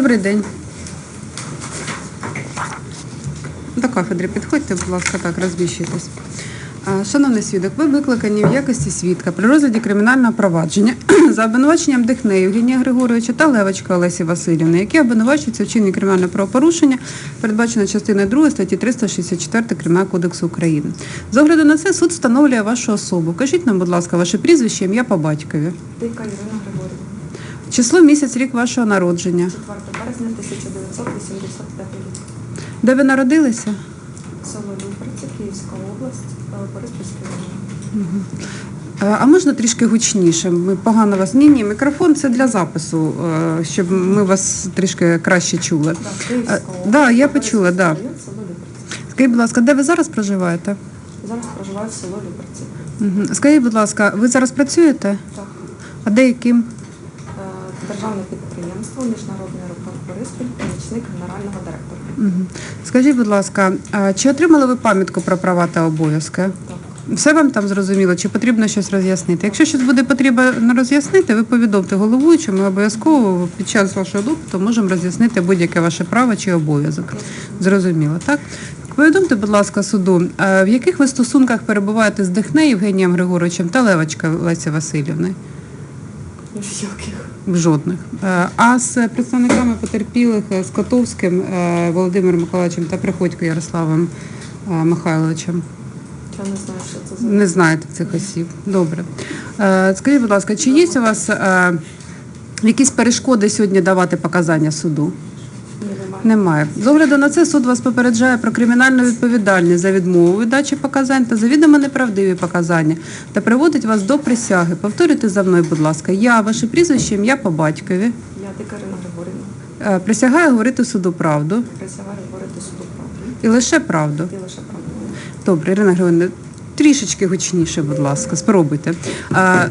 Добрий день. До кафедри підходьте, будь ласка, так, розміщуйтесь. Шановний свідок, ви викликані в якості свідка при розгляді кримінального провадження за обвинуваченням Дихне Євгенія Григоровича та Левочка Олесі Васильівни, які обвинувачуються в чині кримінального правопорушення, передбачено частиною 2 статті 364 Кримінального кодексу України. З огляду на це суд встановлює вашу особу. Кажіть нам, будь ласка, ваше прізвище, ім'я по батькові. Дика Ірина. Число, місяць, рік вашого народження. 4 березня 1985 рік. Де ви народилися? Село Люберці, Київська область, Бориспільський район. А можна трішки гучніше? Ми погано вас. Ні, ні, мікрофон це для запису, е, щоб ми вас трішки краще чули. Так, Київська Е, да, я почула, да. Скажіть, будь ласка, де ви зараз проживаєте? Зараз проживаю в село Люберці. Скажіть, будь ласка, ви зараз працюєте? Так. А де яким? Державне підприємство, Міжнародний аеропорт Бориспіль, помічник генерального директора. Угу. Скажіть, будь ласка, а чи отримали ви пам'ятку про права та обов'язки? Так. Все вам там зрозуміло, чи потрібно щось роз'яснити? Якщо щось буде потрібно роз'яснити, ви повідомте головуючому, ми обов'язково під час вашого допиту можемо роз'яснити будь-яке ваше право чи обов'язок. Зрозуміло, так? Повідомте, будь ласка, суду, в яких ви стосунках перебуваєте з Дихне Євгенієм Григоровичем та Левочка Лесі Васильівною? Ну, Яких? Жодних. Е, А з представниками потерпілих е, з Котовським е, Володимиром Миколаївичем та Приходько Ярославом Михайловичем. Я не знаю, що це за Не знаєте цих осіб. Добре. Скажіть, будь ласка, чи є у вас якісь перешкоди сьогодні давати показання суду? Немає. З огляду на це суд вас попереджає про кримінальну відповідальність за відмову від дачі показань та завідомо неправдиві показання та приводить вас до присяги. Повторюйте за мною, будь ласка, я, ваше прізвище, ім'я по батькові. Я Дика Ірина Григорівна. Е, Присягаю говорити суду правду Присягаю говорити суду правду. і лише правду. І лише правду. Добре, Ірина Григорівна, трішечки гучніше, будь ласка, спробуйте. Е,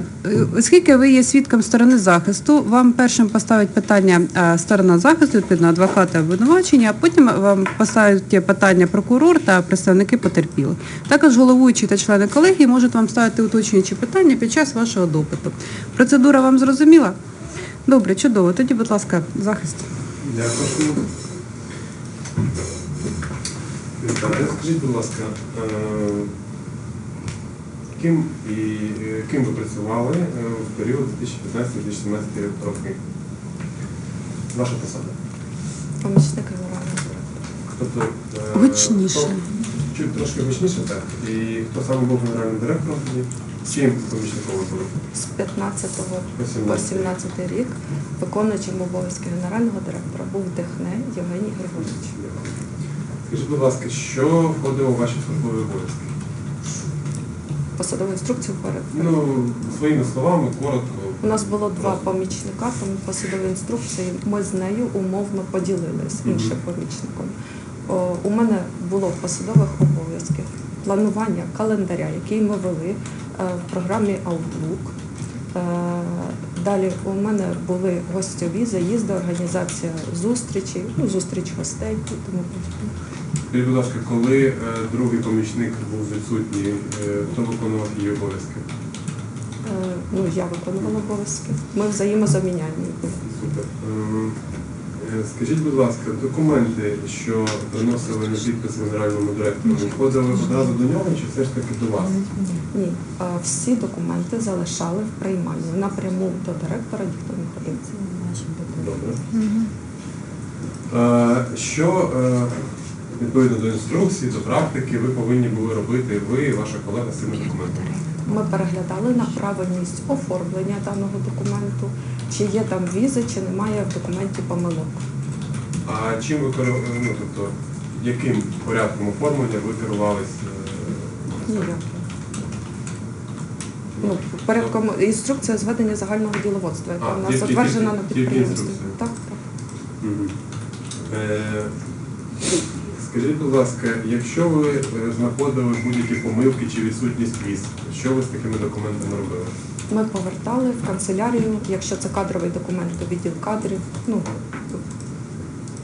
оскільки ви є свідком сторони захисту, вам першим поставить питання сторона захисту, відповідно, адвоката обвинувачення, а потім вам поставить питання прокурор та представники потерпілих. Також головуючі та члени колегії можуть вам ставити уточнюючі питання під час вашого допиту. Процедура вам зрозуміла? Добре, чудово. Тоді, будь ласка, захист. Дякую. Вітаю. Скажіть, будь ласка, е, ким і е, ким ви працювали е, в період 2015-2017 роки? Ваша посада? Помічник генерального директора. Тобто, е, Гучніше. хто- Чуть трошки гучніше, так. І хто саме був генеральним директором? Чим помічником ви були? З 15 По по 17. 17 рік виконуючим обов'язки генерального директора був Дихне Євгеній Григорович. Скажіть, будь ласка, що входило у ваші службові обов'язки? Посадову інструкцію перед. Ну, своїми словами, коротко. У нас було два помічника, тому посадові інструкції ми з нею умовно поділили з іншим помічником. О, у мене було посадових обов'язків планування календаря, який ми вели е, в програмі Outlook. Е, Далі у мене були гостьові заїзди, організація зустрічі, ну, зустріч гостей і тому подібне. Скажіть, будь ласка, коли е, другий помічник був відсутній, е, хто виконував її обов'язки? Е, Ну, я виконувала обов'язки. Ми взаємозаміняємо. Супер. Скажіть, будь ласка, документи, що приносили на підпис генеральному директору, входили одразу до нього чи все ж таки до вас? Ні, всі документи залишали в приймальні. Напряму до директора ніхто не ходив. Добре. Е, Що відповідно до інструкції, до практики, ви повинні були робити ви і ваша колега з цими документами? Ми переглядали на правильність оформлення даного документу, чи є там візи, чи немає в документі помилок. А чим ви керу- ну, тобто, яким порядком оформлення ви керувались? е, Ніяк. Ну, порядком інструкція зведення загального діловодства, яка в нас затверджена на підприємстві. Так, так. Мгм. Е, Скажіть, будь ласка, якщо ви е, знаходили будь-які помилки чи відсутність віз, що ви з такими документами робили? Ми повертали в канцелярію, якщо це кадровий документ, то відділ кадрів. Ну,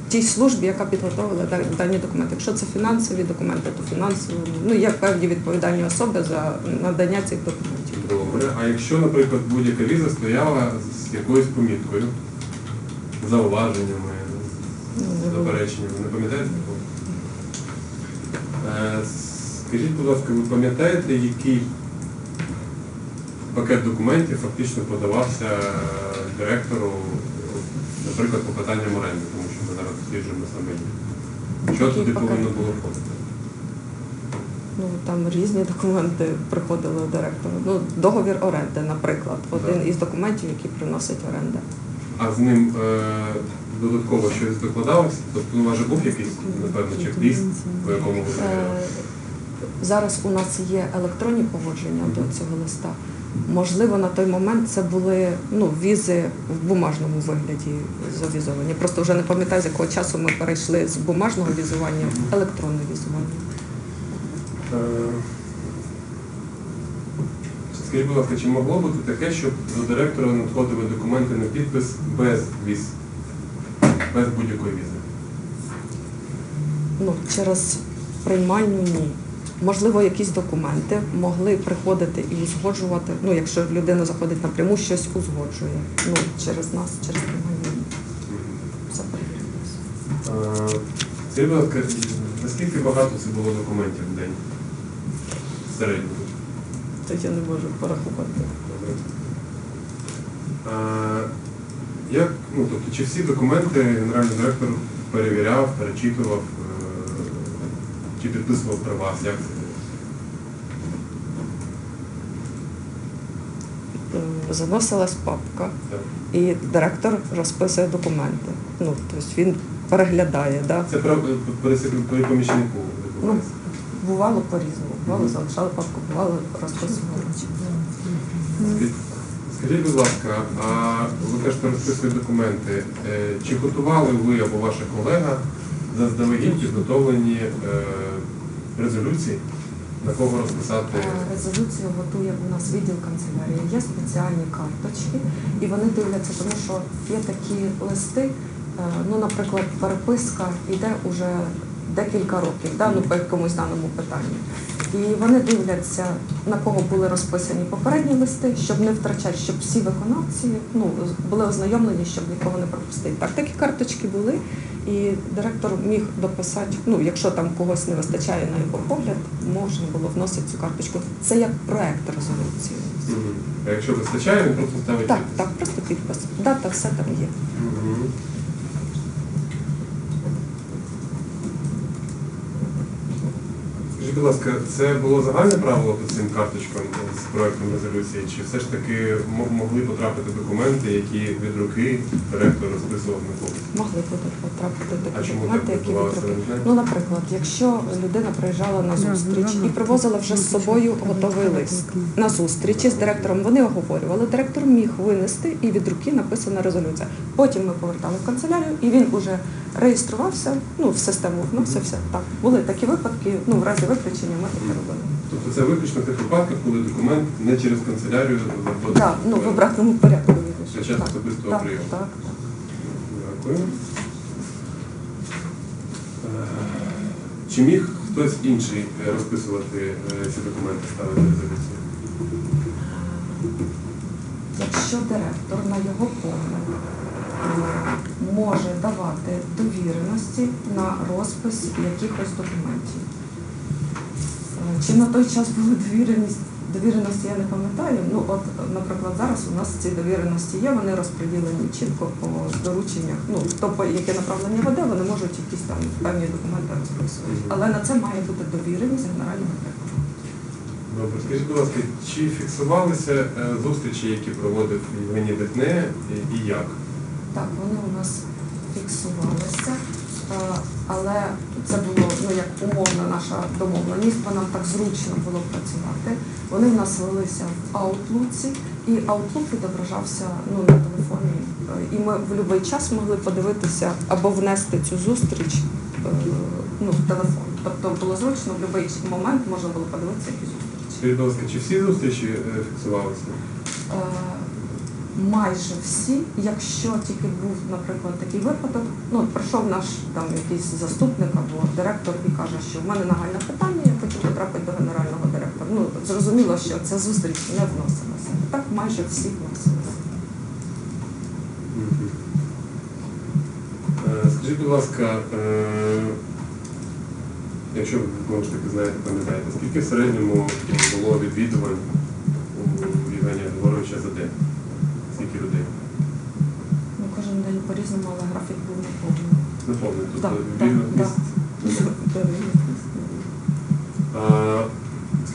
тій службі, яка підготовила дані документи. Якщо це фінансові документи, то фінансові. Ну, є певні відповідальні особи за надання цих документів. Добре. А якщо, наприклад, будь-яка віза стояла з якоюсь поміткою, зауваженнями, Ну, не було. заперечення? Ви не пам'ятаєте Скажіть, будь ласка, ви пам'ятаєте, який пакет документів фактично подавався е, директору, наприклад, по питанням оренди, тому що ми зараз досліджуємо саме їх? Що Який туди повинно було входити? Ну там різні документи приходили директору. Ну, договір оренди, наприклад, один Так. із документів, які приносить оренда. А з ним е, додатково щось докладалося? Тобто у вас же був якийсь, напевно, чек-ліст, по якому ви перевіряли? Е, Зараз у нас є електронні погодження до цього листа. Можливо, на той момент це були ну, візи в бумажному вигляді завізовані. Просто вже не пам'ятаю, з якого часу ми перейшли з бумажного візування в електронне візування. Скажіть, будь ласка, чи могло бути таке, щоб до директора надходили документи на підпис без віз, без будь-якої візи? Ну, через приймальню ні. Можливо, якісь документи могли приходити і узгоджувати. Ну, якщо людина заходить напряму, щось узгоджує. Ну, через нас, через приймальню ні. Все перевірилося. Скажіть, будь ласка, наскільки багато це було документів в день? В середньому? Я не можу порахувати. Добре. Е, Як, ну, тобто, чи всі документи генеральний директор перевіряв, перечитував, е, чи підписував при вас? Як це? Е, Заносилась папка, Так. і директор розписує документи. Ну, тобто він переглядає. Да? Це при, при, при помічнику Ну, бувало по-різному. Бувало, залишали папку, бувало розписували. Скажіть- будь ласка, а ви кажете, розписують документи. Е, Чи готували ви або ваша колега заздалегідь підготовлені е, резолюції, на кого розписати? Е, Резолюцію готує у нас відділ канцелярії. Є спеціальні карточки, і вони дивляться, тому що є такі листи. Ну, наприклад, переписка йде уже декілька років, да, ну, по якомусь даному питанню. І вони дивляться, на кого були розписані попередні листи, щоб не втрачати, щоб всі виконавці ну, були ознайомлені, щоб нікого не пропустити. Так, такі карточки були, і директор міг дописати, ну, якщо там когось не вистачає на його погляд, можна було вносити цю карточку. Це як проект резолюції. А якщо вистачає, він просто ставить Так, так, просто підпис. Дата, все там є. Мгм. Скажіть, будь ласка, це було загальне правило по цим карточкам з проектом резолюції, чи все ж таки могли потрапити документи, які від руки директор розписував на когось? Могли потрапити А такі чому документи, так які не знаєте? Ну, наприклад, якщо людина приїжджала на зустріч і привозила вже з собою готовий лист на зустрічі з директором, вони оговорювали. Директор міг винести і від руки написана резолюція. Потім ми повертали в канцелярію, і він уже реєструвався, ну в систему вносився. Так були такі випадки. Ну в разі виключення ми таке робили. Тобто це виключно в тих випадках, коли документ не через канцелярію заходить. Так, ну в обратному порядку. Це час Так, особистого так, прийому. так. Дякую. Е, Чи міг хтось інший е, розписувати е, ці документи, ставити резолюцію? Якщо директор на його погляд може давати довіреності на розпис якихось документів. Чи на той час були довіреність? Довіреності я не пам'ятаю. Ну, от, наприклад, зараз у нас ці довіреності є, вони розподілені чітко по дорученнях. Ну, по яке направлення веде, вони можуть якісь там певні документи розписувати. Але на це має бути довіреність генерального директора. Добре, скажіть, будь ласка, чи фіксувалися е, зустрічі, які проводив Євгеній Дехне і- як? Так, вони у нас фіксувалися, але це було ну як умовна наша домовленість, бо нам так зручно було працювати. Вони в нас велися в Outlook, і Outlook відображався ну, на телефоні. Е, І ми в будь-який час могли подивитися або внести цю зустріч е, ну, в телефон. Тобто було зручно в будь-який момент можна було подивитися які зустрічі. Скажіть, будь ласка, чи всі зустрічі е, фіксувалися? Майже всі, якщо тільки був, наприклад, такий випадок, ну прийшов наш там якийсь заступник або директор і каже, що в мене нагальне питання, я хочу потрапити до генерального директора. Ну зрозуміло, що ця зустріч не вносилася. Так майже всі вносилися. Е, Скажіть, будь ласка, е, якщо ви знову ж таки знаєте, пам'ятаєте, скільки в середньому було відвідувань наповнений. Так, вільно так. місяць.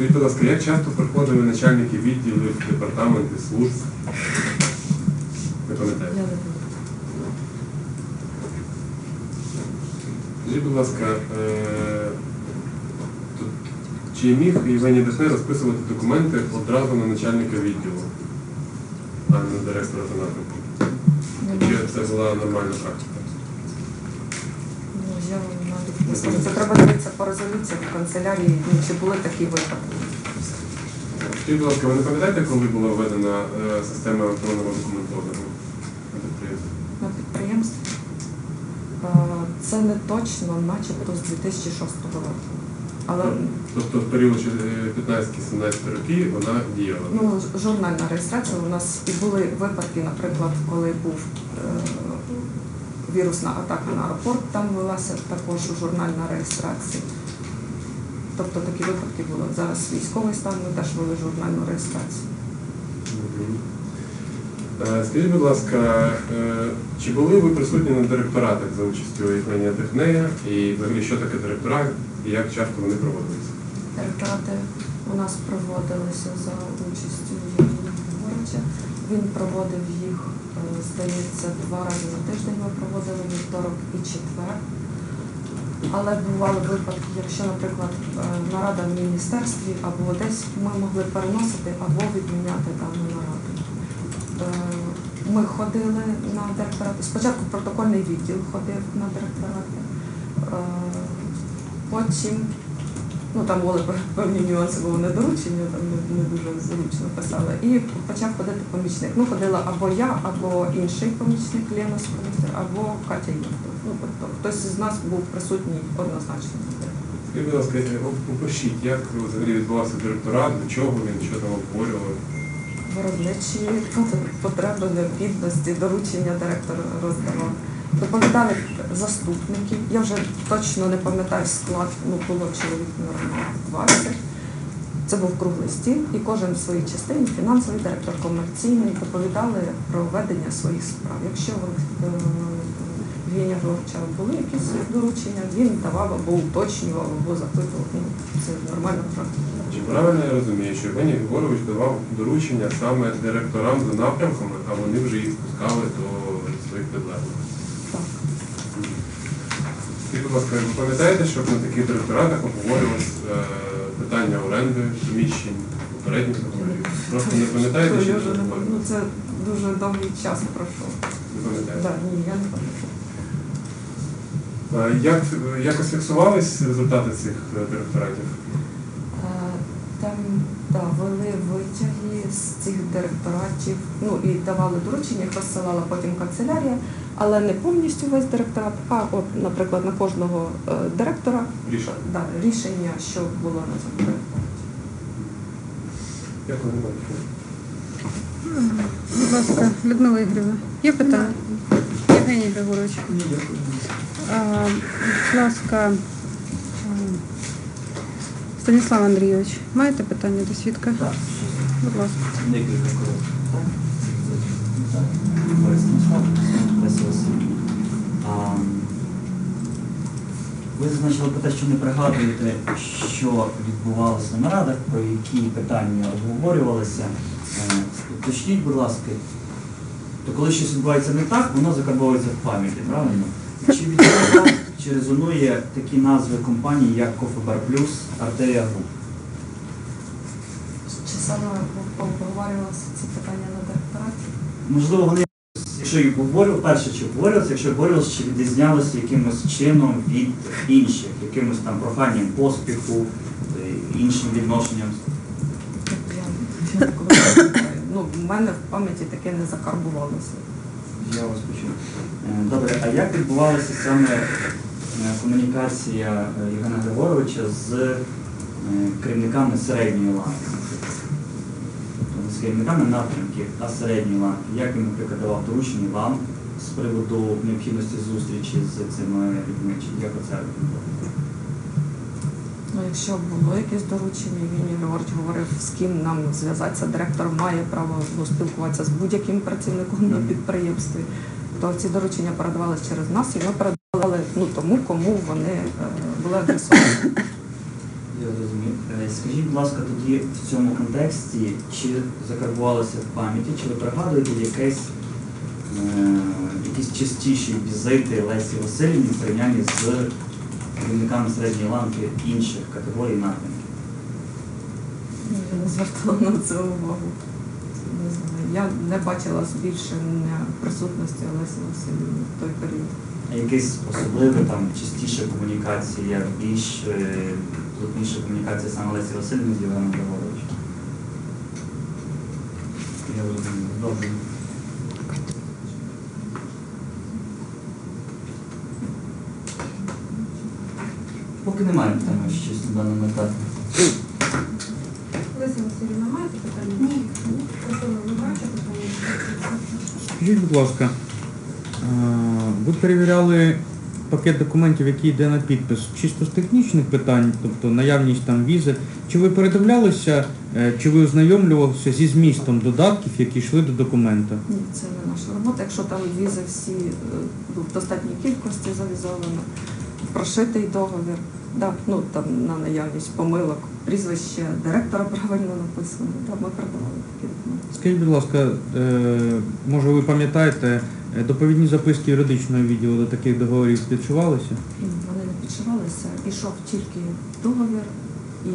Скажіть, будь ласка, як часто приходили начальники відділів, департаментів, служб? Не пам'ятаєте? Скажіть, будь ласка, е, чи міг Євгеній Десне розписувати документи одразу на начальника відділу, а не на директора за напрямку? Чи це була нормальна практика? Ну, я скажу. Це треба дивитися по резолюціям в канцелярії, ну, чи були такі випадки. Скажіть, будь ласка, ви не пам'ятаєте, коли була введена е, система електронного документообігу на підприємстві? На підприємстві. Е, Це не точно, начебто з 2006 року. Але Тобто в період е, 15-17 років вона діяла. ну, журнальна реєстрація у нас і були випадки, наприклад, коли був е, вірусна атака на аеропорт, там велася також журнальна реєстрація. Тобто такі випадки були. Зараз військовий стан, ми теж вели журнальну реєстрацію. Е, Скажіть, будь ласка, е, чи були ви присутні на директоратах за участю Євгенія Технея? І взагалі що таке директорат і як часто вони проводилися? Реферати у нас проводилися за участю Євгенія Григоровича. Він проводив здається, два рази на тиждень ми проводили вівторок і четвер. Але бували випадки, якщо, наприклад, е, нарада в міністерстві або десь ми могли переносити або відміняти дану нараду. Е, Ми ходили на директорат. Спочатку протокольний відділ ходив на директорати. Е, Потім Ну там були певні нюанси, бо вони доручення там не, не дуже зручно писали. І почав ходити помічник. Ну, ходила або я, або інший помічник Лена Сколітер, або Катя Юртов. Ну, тобто хтось із нас був присутній однозначно. Скажіть, будь ласка, опишіть, як взагалі відбувався директорат, до чого він, що там обговорювали? Виробничі потреби, необхідності, доручення директор роздавав. Доповідали заступники. Я вже точно не пам'ятаю склад, ну було чоловік наверно, 20. Це був круглий стіл, і кожен в своїй частині, фінансовий директор, комерційний, доповідали про ведення своїх справ. Якщо е, Євгенія Григоровича були якісь доручення, він давав або уточнював, або запитував. Ну, це нормальна практика. Чи правильно я розумію, що Євгеній Григорович давав доручення саме директорам за напрямками, а вони вже їх спускали до своїх підлеглих? Так. Скажіть, будь ласка, ви пам'ятаєте, що на таких директоратах обговорювалось е, питання оренди, приміщень, попередніх договорів? Просто не пам'ятаєте, що це. Ну, це дуже довгий час пройшов. Не пам'ятаєте? Да, ні, я не пам'ятаю. Е, Як, якось фіксувались результати цих е, директоратів? Е, Там да, вели витяги з цих директоратів, ну і давали доручення, їх розсилала потім канцелярія, але не повністю весь директорат, а от, наприклад, на кожного е, директора Рішення. да, рішення, що було на цьому директораті. Дякую. Будь ласка, Людмила Ігорівна, є питання? Євгеній Григорович. Будь ласка, Станіслав Андрійович, маєте питання до свідка? Так, Будь ласка. декілька. А, Ви зазначили про те, що не пригадуєте, що відбувалося на нарадах, про які питання обговорювалися. Е, Уточніть, будь ласка, то коли щось відбувається не так, воно закарбовується в пам'яті, правильно? Чи відбував, чи резонує такі назви компаній, як Кофебар Плюс, Артея Груп? Саме обговорювалися ці питання на директораті? Можливо, вони, якщо їх обговорювали, перше, чи обговорювалися, якщо обговорювалися, чи відрізнялися якимось чином від інших, якимось там проханням поспіху, е, іншим відношенням. Ну, в мене в пам'яті таке не закарбувалося. Я вас почув. Е, Добре, а як відбувалася саме е, комунікація Євгена Григоровича з керівниками середньої ланки? З керівниками напрямків, а середньої ланки. Як він, наприклад, давав доручення вам з приводу необхідності зустрічі з цими людьми, чи як оце відбувається? Ну, якщо було якесь доручення, Євгеній Григорович говорив, з ким нам зв'язатися, директор має право спілкуватися з будь-яким працівником на підприємстві, то ці доручення передавалися через нас, і ми передавали ну, тому, кому вони е, були адресовані. Скажіть, будь ласка, тоді в цьому контексті, чи закарбувалося в пам'яті, чи ви пригадуєте якесь, е, якісь частіші візити Лесі Васильівні в порівнянні з керівниками середньої ланки інших категорій напрямків? Я не звертала на це увагу. Не знаю. Я не бачила збільшення присутності Олесі Васильівни в той період. А якесь особливе там частіше комунікація, більш е, плотніша комунікація саме Лесі Васильівни з Євгеном Григоровичем? Я розумію. Добре. Поки немає питання щось на даному етапі. Леся Васильівна, маєте питання? Ні. Ви бачите питання? Скажіть, будь ласка, ви перевіряли пакет документів, який йде на підпис, чисто з технічних питань, тобто наявність там візи. Чи ви передивлялися, е, чи ви ознайомлювалися зі змістом додатків, які йшли до документа? Ні, це не наша робота. Якщо там візи всі е, ну, в достатній кількості завізовано, прошитий договір, да, ну там на наявність помилок, прізвище директора правильно написано, да, ми передавали такі документи. Скажіть, будь ласка, е, може ви пам'ятаєте, е, доповідні записки юридичного відділу до таких договорів підшивалися? Ні, Вони не підшивалися, ішов тільки договір і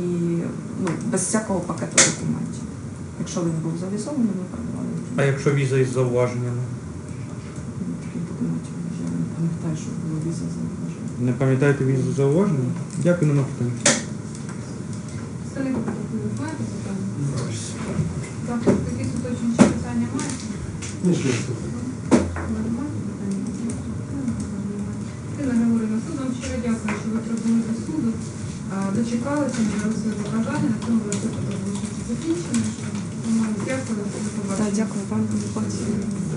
ну, без всякого пакету документів. Якщо він був завізований, ми передавали. А якщо віза із зауваженнями? Ну, Таких документів я не пам'ятаю, що було віза зауваження. Не пам'ятаєте візу з зауваженнями? Дякую, нема питань. Ви маєте питання? Так, якісь уточнюючі питання маєте? Не маєте щиро дякую, що ви прибули до суду. Дочекалися, дали своє показання, на цьому тут закінчено. Дякую, до побачення. дякую побачення.